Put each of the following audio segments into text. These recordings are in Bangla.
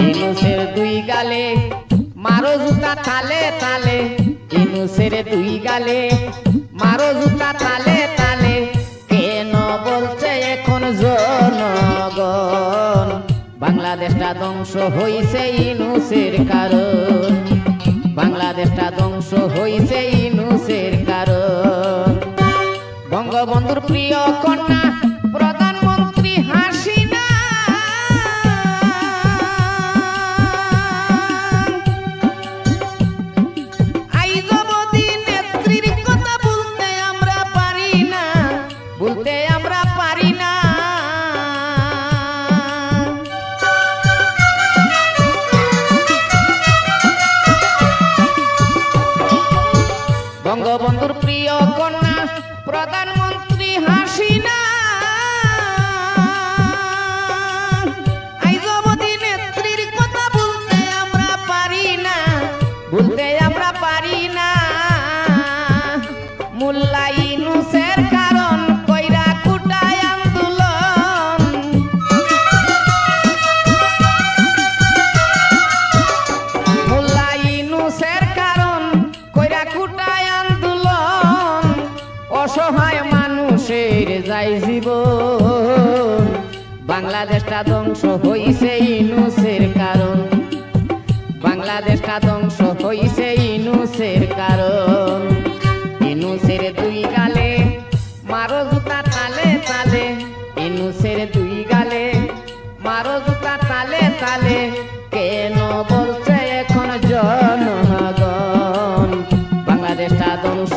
ইনুসের দুই গালে, মারো জুতা তালে তালে। ইনুসের দুই গালে, মারো জুতা তালে তালে। কেন বলছে এখন জনগণ? বাংলাদেশটা ধ্বংস হইছে ইনুসের কারণ। বাংলাদেশটা ধ্বংস হইছে ইনুসের কারণ। বঙ্গবন্ধুর প্রিয় কন্যা অসহায় মানুষের যাই জীবন, বাংলাদেশটা ধ্বংস হইছে ইনুসের কারণ। বাংলাদেশটা ধ্বংস হইছে ইনুসের কারণ। ইনুসের দুই গালে মারো জুতা তালে তালে। ইনুসের দুই গালে মারো জুতা তালে তালে। কেন বলছে এখন জনগণ? বাংলাদেশটা ধ্বংস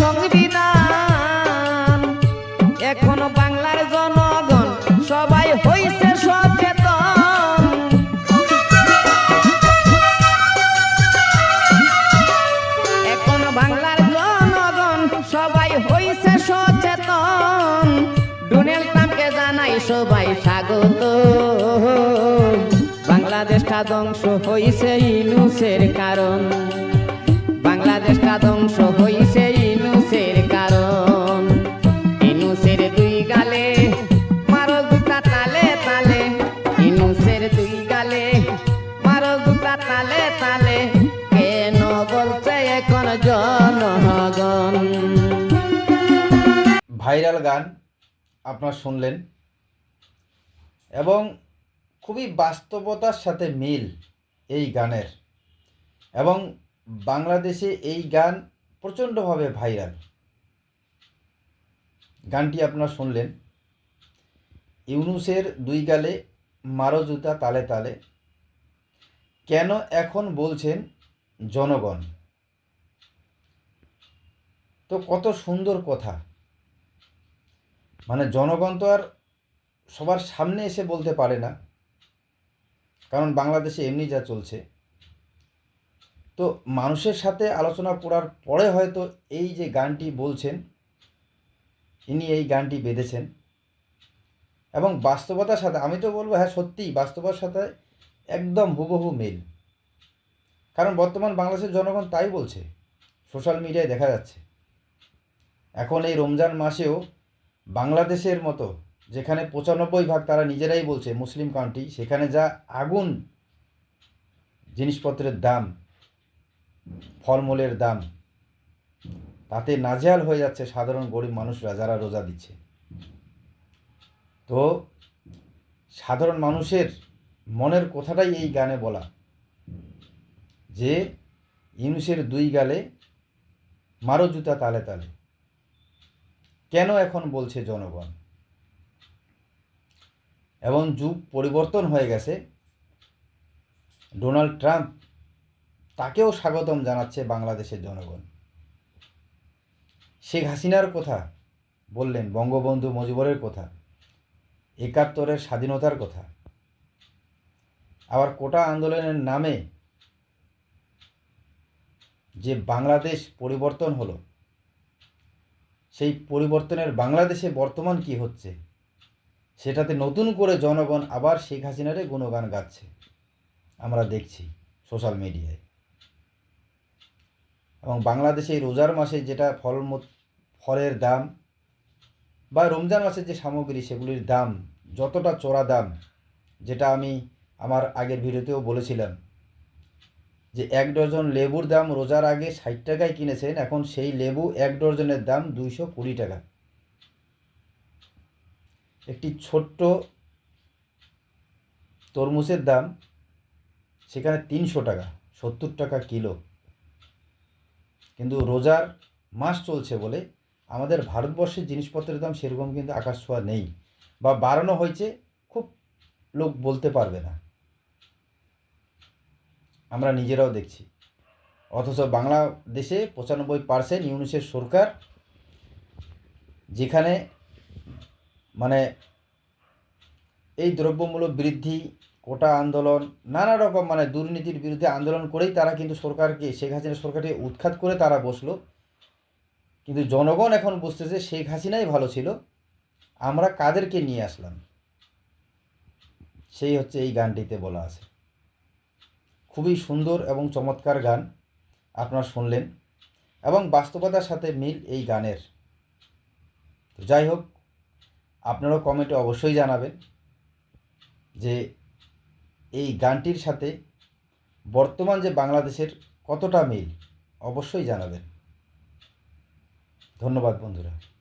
সংবিধান। এখন বাংলার জনগণ সবাই হইছে সচেতন। এখন বাংলার জনগণ সবাই হইছে সচেতন। ডোনাল্ড ট্রাম্পকে জানাই সবাই স্বাগত। বাংলাদেশটা ধ্বংস হইছে ইনুসের কারণ। বাংলাদেশটা ধ্বংস ভাইরাল গান আপনারা শুনলেন। এবং খুবই বাস্তবতার সাথে মিল এই গানের। এবং বাংলাদেশে এই গান প্রচণ্ডভাবে ভাইরাল। গানটি আপনারা শুনলেন। ইউনুসের দুই গালে, মারো জুতা তালে তালে। কেন এখন বলছেন জনগণ? তো কত সুন্দর কথা। মানে জনগণ তো আর সবার সামনে এসে বলতে পারে না। কারণ বাংলাদেশে এমনি যা চলছে। তো মানুষের সাথে আলোচনা করার পরে হয়তো এই যে গানটি বলছেন, ইনি এই গানটি বেঁধেছেন। এবং বাস্তবতার সাথে, আমি তো বলব হ্যাঁ সত্যিই বাস্তবতার সাথে একদম হুবহু মিল। কারণ বর্তমান বাংলাদেশের জনগণ তাই বলছে। সোশ্যাল মিডিয়ায় দেখা যাচ্ছে। এখন এই রমজান মাসেও বাংলাদেশের মতো যেখানে পঁচানব্বই ভাগ তারা নিজেরাই বলছে মুসলিম কান্ট্রি সেখানে যা আগুন জিনিসপত্রের দাম, ফলমূলের দাম, তাতে নাজেহাল হয়ে যাচ্ছে সাধারণ গরিব মানুষরা যারা রোজা দিচ্ছে। তো সাধারণ মানুষের মনের কথাটাই এই গানে বলা যে ইউনুসের দুই গালে মারো জুতা তালে তালে। কেন এখন বলছে জনগণ? এবং যুগ পরিবর্তন হয়ে গেছে। ডোনাল্ড ট্রাম্প তাকেও স্বাগতম জানাচ্ছে বাংলাদেশের জনগণ। শেখ হাসিনার কথা বললেন, বঙ্গবন্ধু মুজিবরের কথা, একাত্তরের স্বাধীনতার কথা। আবার কোটা আন্দোলনের নামে যে বাংলাদেশ পরিবর্তন হলো সেই পরিবর্তনের বাংলাদেশে বর্তমান কি হচ্ছে? সেটাতে নতুন করে জনগণ আবার শেখ হাসিনারে গুণগান গাচ্ছে। আমরা দেখছি সোশ্যাল মিডিয়ায়। এবং বাংলাদেশে রোজার মাসে যেটা ফল ফলের দাম বা রমজান মাসের যে সামগ্রী সেগুলির দাম, যতটা চড়া দাম, যেটা আমি আমার আগের ভিডিওতেও বলেছিলাম যে এক ডজন লেবুর দাম রোজার আগে ষাট টাকায় কিনেছেন, এখন সেই লেবু এক ডজনের দাম দুইশো কুড়ি টাকা। একটি ছোট্ট তরমুজের দাম সেখানে তিনশো টাকা, সত্তর টাকা কিলো। কিন্তু রোজার মাস চলছে বলে আমাদের ভারতবর্ষের জিনিসপত্রের দাম সেরকম কিন্তু আকাশ ছোঁয়া নেই বা বাড়ানো হয়েছে, খুব লোক বলতে পারবে না। আমরা নিজেরাও দেখছি। অথচ বাংলাদেশে পঁচানব্বই পার্সেন্ট ইউনিসের সরকার যেখানে মানে এই দ্রব্যমূল্য বৃদ্ধি, কোটা আন্দোলন, নানা রকম মানে দুর্নীতির বিরুদ্ধে আন্দোলন করেই তারা কিন্তু সরকারকে, শেখ হাসিনা সরকারকে উৎখাত করে তারা বসল। কিন্তু জনগণ এখন বুঝতেছে শেখ হাসিনাই ভালো ছিল। আমরা কাদেরকে নিয়ে আসলাম? সেই হচ্ছে এই গানটিতে বলা আছে। খুবই সুন্দর এবং চমৎকার গান আপনারা শুনলেন এবং বাস্তবতার সাথে মিল এই গানের। তো যাই হোক, আপনারাও কমেন্টে অবশ্যই জানাবেন যে এই গানটির সাথে বর্তমান যে বাংলাদেশের কতটা মিল, অবশ্যই জানাবেন। ধন্যবাদ বন্ধুরা।